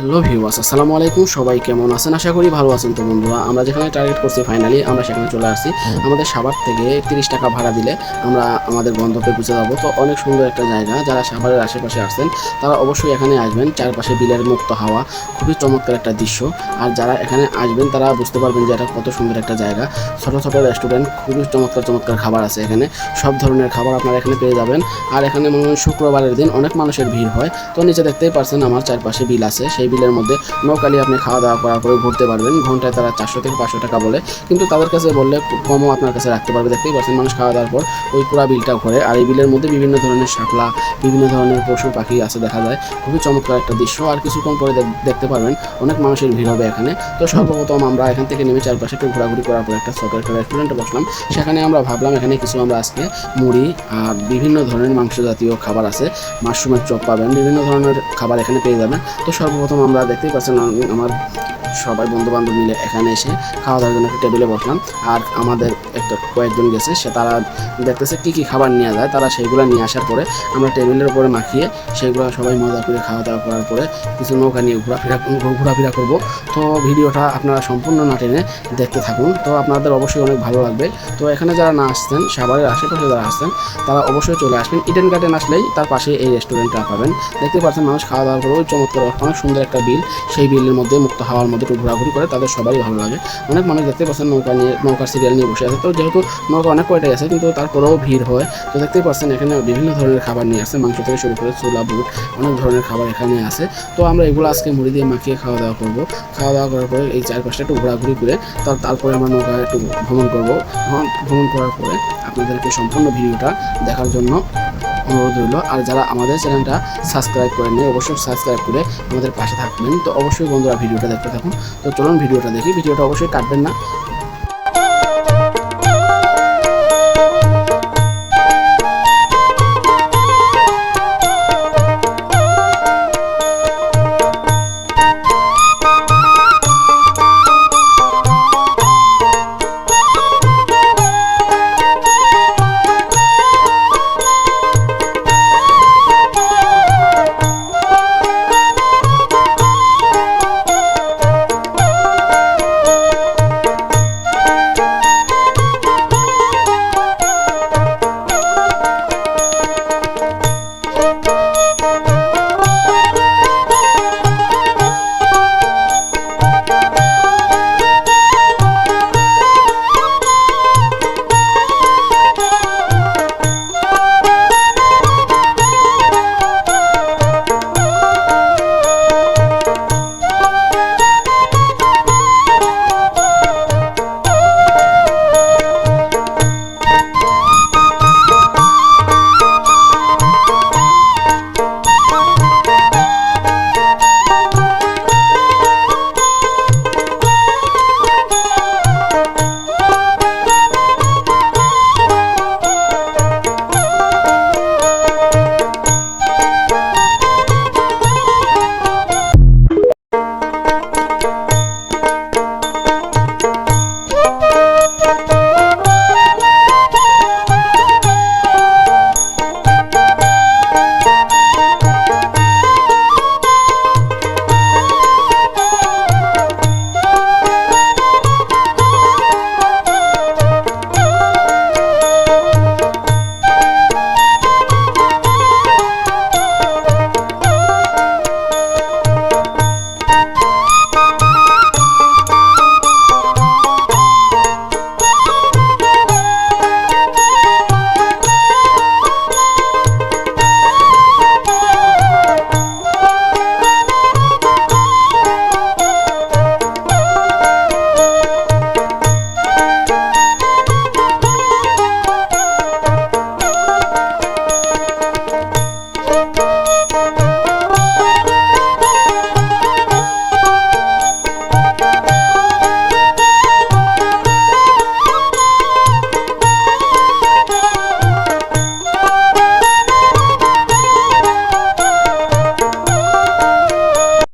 Hello viewers আসসালামু আলাইকুম। সবাই কেমন আছেন? আশা করি ভালো আছেন তো বন্ধুরা। আমরা যেখানে টার্গেট করছি ফাইনালি আমরা সেখানে চলে আসছি। আমাদের সাভার থেকে তিরিশ টাকা ভাড়া দিলে আমরা আমাদের গন্তব্যে পৌঁছে যাব। তো অনেক সুন্দর একটা জায়গা, যারা সাভারের আশেপাশে আসছেন তারা অবশ্যই এখানে আসবেন। চারপাশে বিলের মুক্ত হাওয়া, খুবই চমৎকার একটা দৃশ্য। আর যারা এখানে আসবেন, তারা বুঝতে পারবেন যে এটা কত সুন্দর একটা জায়গা। ছোট ছোট রেস্টুরেন্ট খুবই চমৎকার চমৎকার খাবার আছে এখানে। সব ধরনের খাবার আপনারা এখানে পেয়ে যাবেন। আর এখানে মনে হয় শুক্রবারের দিন অনেক মানুষের ভিড় হয়। তো নিচে দেখতেই পারছেন, আমার চারপাশে বিল আছে। সেই বিলের মধ্যে নৌকালি আপনি খাওয়া দাওয়া করার পরে ঘুরতে পারবেন। ঘন্টায় তারা চারশো থেকে পাঁচশো টাকা বলে। কিন্তু তাদের কাছে বললে কমও আপনার কাছে রাখতে পারবে। দেখতেই পাচ্ছেন মানুষ খাওয়া দাওয়ার পর ওই পুরা বিলটা ঘরে আর এই বিলের মধ্যে বিভিন্ন ধরনের শাপলা বিভিন্ন ধরনের পশু পাখি আছে দেখা যায়। খুবই চমৎকার একটা দৃশ্য। আর কিছুক্ষণ পরে দেখ- দেখতে পারবেন অনেক মানুষের ভিড় হবে এখানে। তো সর্বপ্রথম আমরা এখান থেকে নেমে চারপাশে একটু ঘোরাঘুরি করার পর একটা ছোট একটা রেস্টুরেন্টে বসলাম। সেখানে আমরা ভাবলাম এখানে কিছু আমরা আজকে মুড়ি আর বিভিন্ন ধরনের মাংস জাতীয় খাবার আছে। মাশরুমের চপ পাবেন, বিভিন্ন ধরনের খাবার এখানে পেয়ে যাবেন। তো সর্বপ্রথম আমরা দেখতেই পাচ্ছেন আম- আমার সবাই বন্ধু বান্ধব মিলে এখানে এসে খাওয়া দাওয়ার জন্য একটা টেবিলে বসলাম। আর আমাদের একটা কয়েকজন গেছে, সে তারা দেখতেছে কী কী খাবার নেওয়া যায়, তারা সেইগুলো নিয়ে আসার পরে আমরা টেবিলের উপরে মাখিয়ে সেগুলো সবাই মজা করে খাওয়া দাওয়া করার পরে কিছু নৌকা নিয়ে ঘোরাফেরা ঘোরাফেরা করব। তো ভিডিওটা আপনারা সম্পূর্ণ না টেনে দেখতে থাকুন। তো আপনাদের অবশ্যই অনেক ভালো লাগবে। তো এখানে যারা না আসছেন, সাভারের আশেপাশে যারা আসছেন, তারা অবশ্যই চলে আসবেন। ইডেন গার্ডেন আসলেই তার পাশে এই রেস্টুরেন্টটা পাবেন। দেখতে পাচ্ছেন মানুষ খাওয়া দাওয়ার পরে ওই চমৎকার অনেক সুন্দর একটা বিল, সেই বিলের মধ্যে মুক্ত হাওয়ার মধ্যে একটু ঘোরাঘুরি করে তাদের সবারই ভালো লাগে। অনেক মানুষ দেখতে পাচ্ছেন নৌকা নিয়ে, নৌকার সিরিয়াল নিয়ে বসে আছে। তো যেহেতু নৌকা অনেক কয়টাই আছে, কিন্তু তারপরেও ভিড় হয়। তো দেখতেই পাচ্ছেন এখানে বিভিন্ন ধরনের খাবার নিয়ে আসছে মাংস থেকে শুরু করে ছোলা, বুট, অনেক ধরনের খাবার এখানে আছে তো আমরা এগুলো আজকে মুড়ি দিয়ে মাখিয়ে খাওয়া দাওয়া করব। খাওয়া দাওয়া করার পরে এই চারপাশটা একটু ঘোরাঘুরি করে তারপরে আমরা নৌকা একটু ভ্রমণ করব। ভ্রমণ করার পরে আপনাদেরকে সম্পূর্ণ ভিডিওটা দেখার জন্য অনুরোধ রইল। আর যারা আমাদের চ্যানেলটা সাবস্ক্রাইব করেননি, অবশ্যই সাবস্ক্রাইব করে আমাদের পাশে থাকবেন। তো অবশ্যই বন্ধুরা ভিডিওটা দেখতে থাকুন। তো চলুন ভিডিওটা দেখি। ভিডিওটা অবশ্যই কাটবেন না।